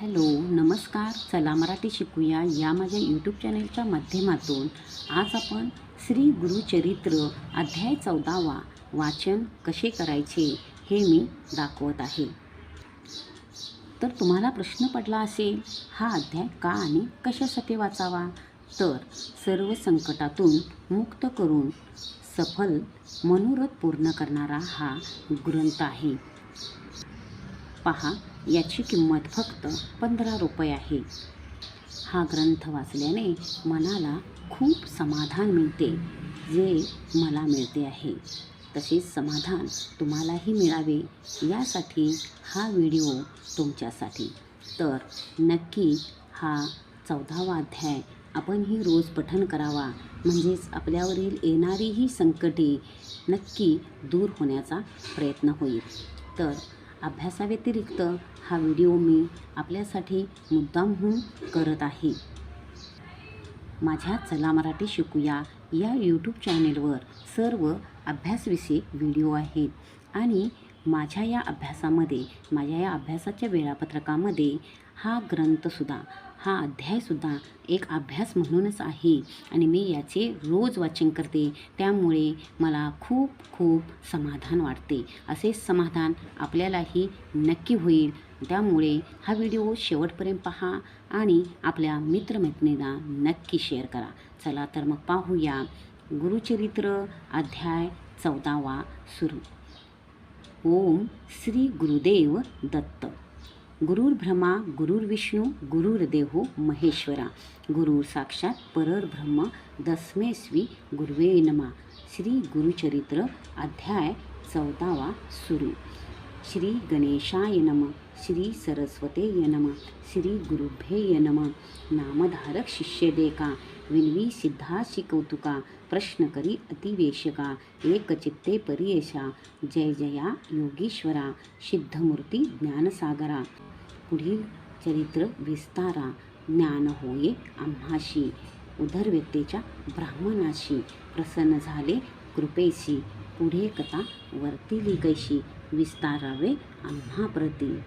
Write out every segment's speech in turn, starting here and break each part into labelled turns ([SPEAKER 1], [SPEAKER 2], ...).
[SPEAKER 1] Hello नमस्कार. चला मराठी शिकूया या माझ्या यूट्यूब चॅनलच्या माध्यमातून. आज आपण श्री गुरुचरित्र अध्याय चौदावा वाचन कसे करायचे हे मी दाखवत आहे. तर तुम्हाला प्रश्न पडला असेल हा अध्याय का आणि कशासाठी वाचावा? तर सर्व संकटातून मुक्त करून सफल मनोरथ पूर्ण करणारा हा ग्रंथ आहे. पहा याची किंमत फक्त पंधरा रुपये आहे. हा ग्रंथ वाचल्याने मनाला खूप समाधान मिळते जे मला मिळते आहे. तसेच समाधान तुम्हालाही मिळावे यासाठी हा व्हिडिओ तुमच्यासाठी. तर नक्की हा चौदावा अध्याय आपणही रोज पठण करावा म्हणजेच आपल्यावरील येणारी ही संकटे नक्की दूर होण्याचा प्रयत्न होईल. तर अभ्यासाव्यतिरिक्त हा व्हिडिओ मी आपल्यासाठी मुद्दामहून करत आहे. माझ्या चला मराठी शिकूया या यूट्यूब चॅनेलवर सर्व अभ्यासविषयक व्हिडिओ आहेत. आणि माझ्या या अभ्यासामध्ये माझ्या या अभ्यासाच्या वेळापत्रकामध्ये हा ग्रंथसुद्धा हा अध्यायसुद्धा एक अभ्यास म्हणूनच आहे. आणि मी याचे रोज वाचन करते. त्यामुळे मला खूप खूप समाधान वाटते. असे समाधान आपल्यालाही नक्की होईल. त्यामुळे हा व्हिडिओ शेवटपर्यंत पहा आणि आपल्या मित्रमैत्रिणींना नक्की शेअर करा. चला तर मग पाहूया. गुरुचरित्र अध्याय चौदावा सुरू. ओम श्री गुरुदेव दत्त. गुरुर्ब्रह्मा गुरुर्विष्णू गुरुर्देहो महेश्वरा. गुरुर साक्षात परब्रह्म दस्मेस्वी गुरुवे नमा. श्री गुरुचरित्र अध्याय चौदावा सुरू. श्री गणेशाय नम. श्री सरस्वते नम. श्री गुरुभ्ये नम. नामधारक शिष्य देका विनवी सिद्धाशी कौतुका प्रश्न करी अतिवेशका एकचित्ते परियशा जय जया योगीश्वरा. सिद्धमूर्ती ज्ञानसागरा. पुढील चरित्र विस्तारा ज्ञान होये आम्हाशी. उदरव्यक्तीच्या ब्राह्मणाशी प्रसन्न झाले कृपेशी. पुढे कथा वर्तिली कैशी विस्तारावे आम्हाप्रती.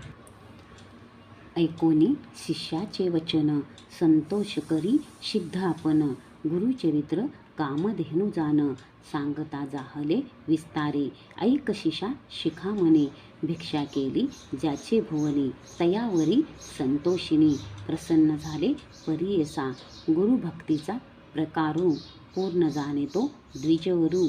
[SPEAKER 1] ऐकोनी शिष्याचे वचन संतोष करी सिद्ध आपण गुरुचरित्र कामधेनु जाण सांगता जाहले विस्तारे. ऐक शिशा शिखा म्हणे भिक्षा केली ज्याचे भुवनी तयावरी संतोषिनी. प्रसन्न झाले परियसा गुरुभक्तीचा प्रकारू पूर्ण जाणे तो द्विजवरू.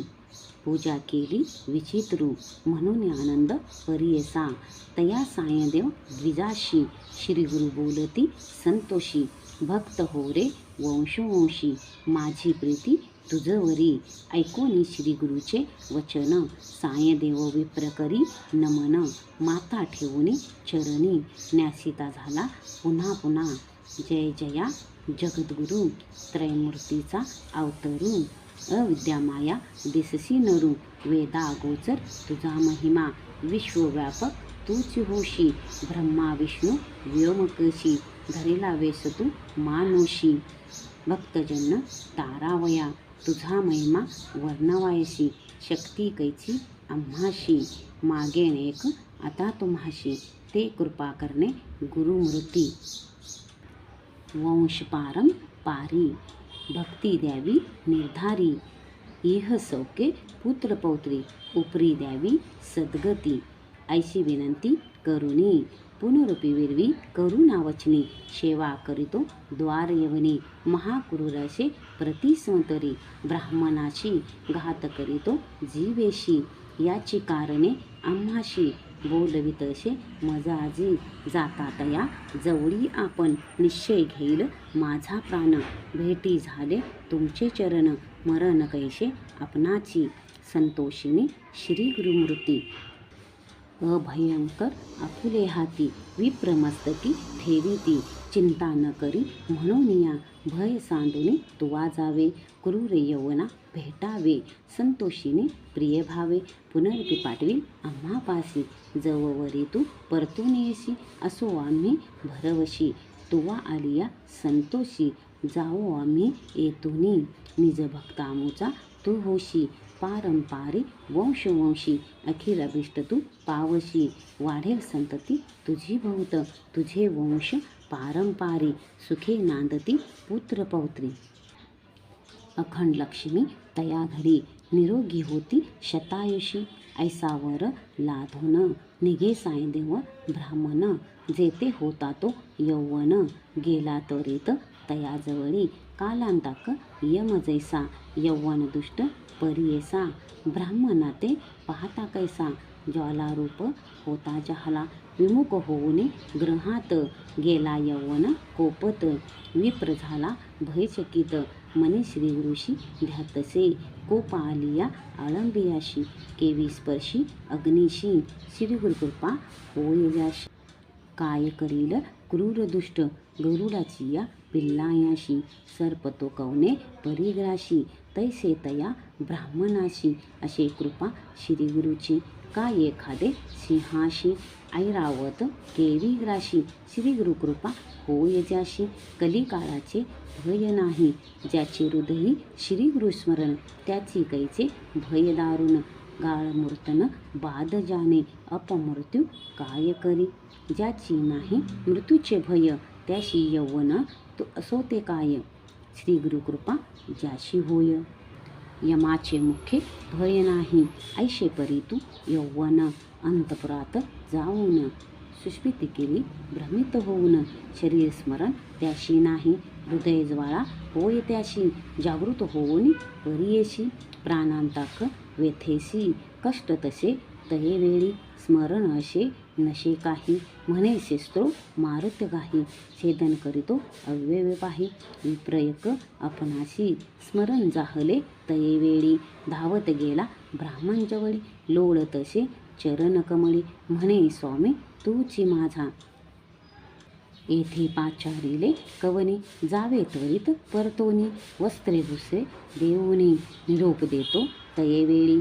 [SPEAKER 1] पूजा केली विचित्रू म्हणून आनंद परियसा. तया सायदेव द्विजाशी श्रीगुरु बोलती संतोषी भक्त हो रे वंशवंशी. माझी प्रीती तुझवरी ऐकोनी श्री गुरुचे वचन. सायदेव विप्रकरी नमन. माता ठेवूनी चरणी. न्यासिता झाला पुन्हा पुन्हा. जय जया जगद्गुरु त्रयमूर्तीचा अवतरू. अविद्यामाया दिससी नरू. वेदा अगोचर तुझा महिमा. विश्वव्यापक तूच होशी. ब्रह्मा विष्णू व्योमकशी. धरेला वेस तू मानोशी भक्तजन तारावया तुझा महिमा वर्णवायसी शक्ती कैची आम्हाशी. मागेन एक आता तुम्हाशी ते कृपा करणे गुरुमूर्ती वंशपारं पारी भक्ती द्यावी निर्धारी. इह सौके पुत्रपौत्री उपरी द्यावी सद्गती. ऐशी विनंती करुणी पुनरुपी विरवी करुणावचनी सेवा करीतो द्वार महाकुरुराशी महाक्रूरसे प्रतिसंतरी ब्राह्मणाशी घात करीतो जीवेशी. याची कारणे आम्हाशी बोलवितसे मजाजी जाता तया जवळी आपण निश्चय घेईल माझा प्राण. भेटी झाले तुमचे चरण. मरण कैसे? आपणाची संतोषिनी श्री गुरुमूर्ती. अभयंकर आपुले हाती विप्रमस्तकी ठेविती चिंता न करी म्हणून या भय सांडूने तुवा जावे क्रूर यवना भेटावे संतोषीने प्रिय भावे पुनर्पी पाठवी आम्हापासी जववरी तू परतून येशी असो आम्ही भरवशी तुवा आलिया संतोषी जाओ आम्ही येतुनी निज भक्तामुचा तू होशी पारंपारी वंशवंशी अखिल अभिष्ट तू पावशी. वाढेल संतती तुझी भोवत तुझे वंश पारंपारी. सुखे नांदती पुत्र पौत्री. अखंड लक्ष्मी तया घरी निरोगी होती शतायुषी. ऐसावर लाधोन निघे सायदेव ब्राह्मण. जेते होता तो यौवन गेला तरीत तयाजवळी कालांताक यम जैसा यौवन दुष्ट परियेसा ब्राह्मणाते पाहता कैसा ज्वालारूप होता जहाला विमुख होऊन ग्रहात गेला यवन कोपत विप्र झाला भयचकित मने ऋषी ध्यातसे कोपालिया आळंबियाशी केवी स्पर्शी अग्निशी श्रीगुरुकृपा होय जाशी. काय करील क्रूर दुष्ट गरुडाची या पिल्लायाशी सर्प तो कवने परिग्राशी तैसे तया ब्राह्मणाशी असे कृपा श्रीगुरुची. काय एखादे सिंहाशी ऐरावत केवी ग्राशी श्रीगुरुकृपा होय ज्याशी कलिकाळाचे भय नाही ज्याचे हृदयी श्रीगुरुस्मरण त्याची कैचे भय दारुण गाळमूर्तन बाद जाने अपमृत्यू काय करी? ज्याची नाही मृत्यूचे भय त्याशी यवन तो असो ते काय श्री गुरुकृपा ज्याशी होय. यमाचे मुखे भय नाही. ऐशे परी तू यौवन अंतपुरात जाऊन. सुस्मिती केली भ्रमित होऊन. शरीर स्मरण त्याशी नाही. हृदय ज्वाळा होय त्याशी. जागृत होऊन परियेशी. प्राणांताक व्यथेसी कष्ट तसे तये वेळी. स्मरण असे नशे काही. म्हणे शस्त्रो मारुत काही छेदन करीतो अव्यय पाही. विप्रयक आपणाशी स्मरण जाहले तयेवेळी. धावत गेला ब्राह्मणजवळी. लोळ तसे चरण कमळी. म्हणे स्वामी तूची माझा. येथे पाचारिले कवने. जावे त्वरित परतोनी. वस्त्रे भुसे देऊने. निरोप देतो तयेवेळी.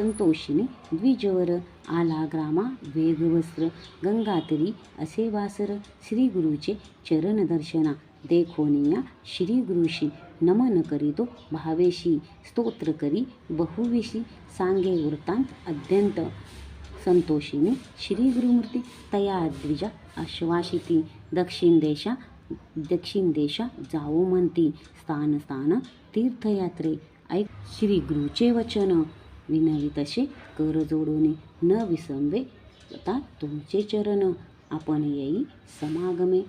[SPEAKER 1] संतोषिनी द्विजवर आला ग्रामा वेगवस्त्र गंगातरी असे वासर श्री गुरुचे चरण दर्शना देखोनिया श्री गुरुशी नमन करीतो भावेशी स्तोत्र करी बहुविशी सांगे वृत्तांत अद्यंत संतोषिनी श्री गुरुमूर्ती तया द्विजा आश्वासिती दक्षिण देशा दक्षिण देशा जाऊ म्हणती स्थान स्थान तीर्थयात्रे ऐक श्री गुरुचे वचन विनवी तसे कर जोडून न विसंबे. आता तुमचे चरण आपण येई समागमे.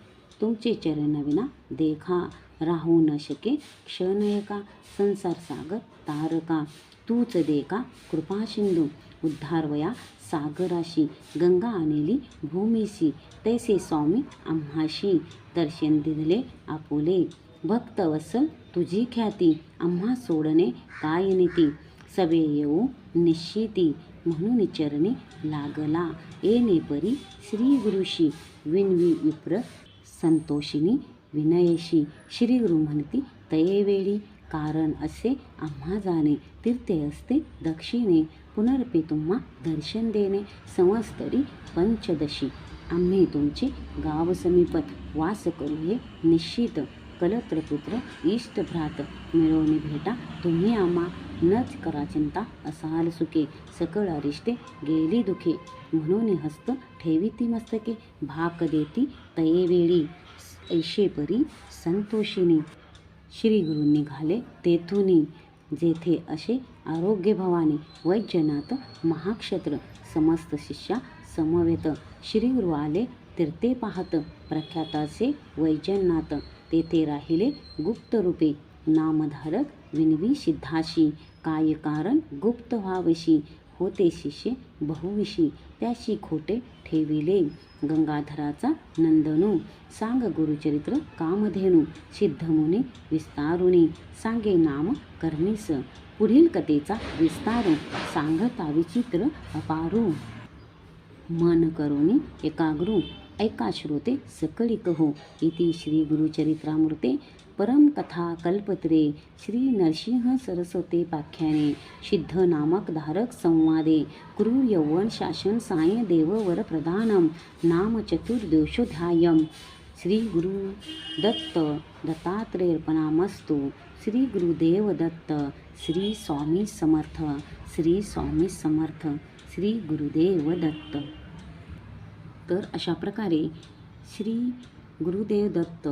[SPEAKER 1] तुमचे चरण विना देखा राहू न शके. क्षण एका संसार सागर तारका. तूच देका कृपा सिंधू. उद्धारवया सागराशी. गंगा आणली भूमीशी. तैसे स्वामी आम्हाशी. दर्शन दिले आपुले. भक्तवत्सल तुझी ख्याती. आम्हा सोडणे काय नीती? सवे येऊ निश्चिती म्हणून चरणी लागला. येणे परी श्री गुरुशी विनवी विप्र संतोषिनी विनयशी. श्री गुरु म्हणती तयेवेळी कारण असे आम्हा जाणे तीर्थे असते दक्षिणे. पुनर्पे तुम्हा दर्शन देणे. संवस्तरी पंचदशी. आम्ही तुमचे गाव समीपत वास करू हे निश्चित. कलत्रपुत्र इष्ट भ्रात मिळवणी भेटा तुम्ही आम्हा नच करा चिंता असाल सुखे सकळ अरिष्टे गेली दुखे. म्हणून हस्त ठेवी ती मस्तके भाक देती तयेवेळी ऐशे परी संतोषिनी श्री गुरु निघाले तेथुनी जेथे असे आरोग्य भवानी वैजनाथ महाक्षेत्र समस्त शिष्या समवेत. श्री गुरु आले तीर्थे पाहत प्रख्याताचे वैजनाथ. तेथे राहिले गुप्त रूपे नामधारक विनवी सिद्धाशी. काय कारण गुप्त व्हावशी. होते शिष्य बहुविशी त्याशी खोटे ठेविले. गंगाधराचा नंदनू. सांग गुरुचरित्र कामधेनू. सिद्धमुनी विस्तारुणी. सांगे नाम कर्णीस. पुढील कथेचा विस्तार. सांगता विचित्र अपारू. मन करुणी एकाग्रू. ऐका श्रोते सकळी कहो इति श्री गुरुचरित्रामृते परमकथा कल्पत्रे श्री नरसिंह सरस्वते पाख्याने सिद्ध नामक धारक संवादे क्रूर यौवन शासन साय देववर प्रधानम नाम चतुर्दोषोध्यायम श्री गुरु दत्त दत्तात्रेयर्पणामस्तु। श्री गुरुदेव दत्त। श्री स्वामी समर्थ। श्री स्वामी समर्थ। श्री गुरुदेव दत्त। तर अशा प्रकारे श्री गुरुदेव दत्त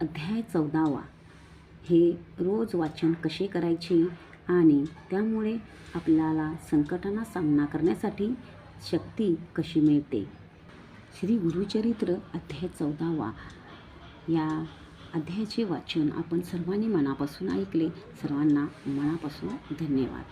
[SPEAKER 1] अध्याय चौदावा हे रोज वाचन कसे करायचे आणि त्यामुळे आपल्याला संकटांना सामना करण्यासाठी शक्ती कशी मिळते? श्री गुरुचरित्र अध्याय चौदावा या अध्यायाचे वाचन आपण सर्वांनी मनापासून ऐकले. सर्वांना मनापासून धन्यवाद.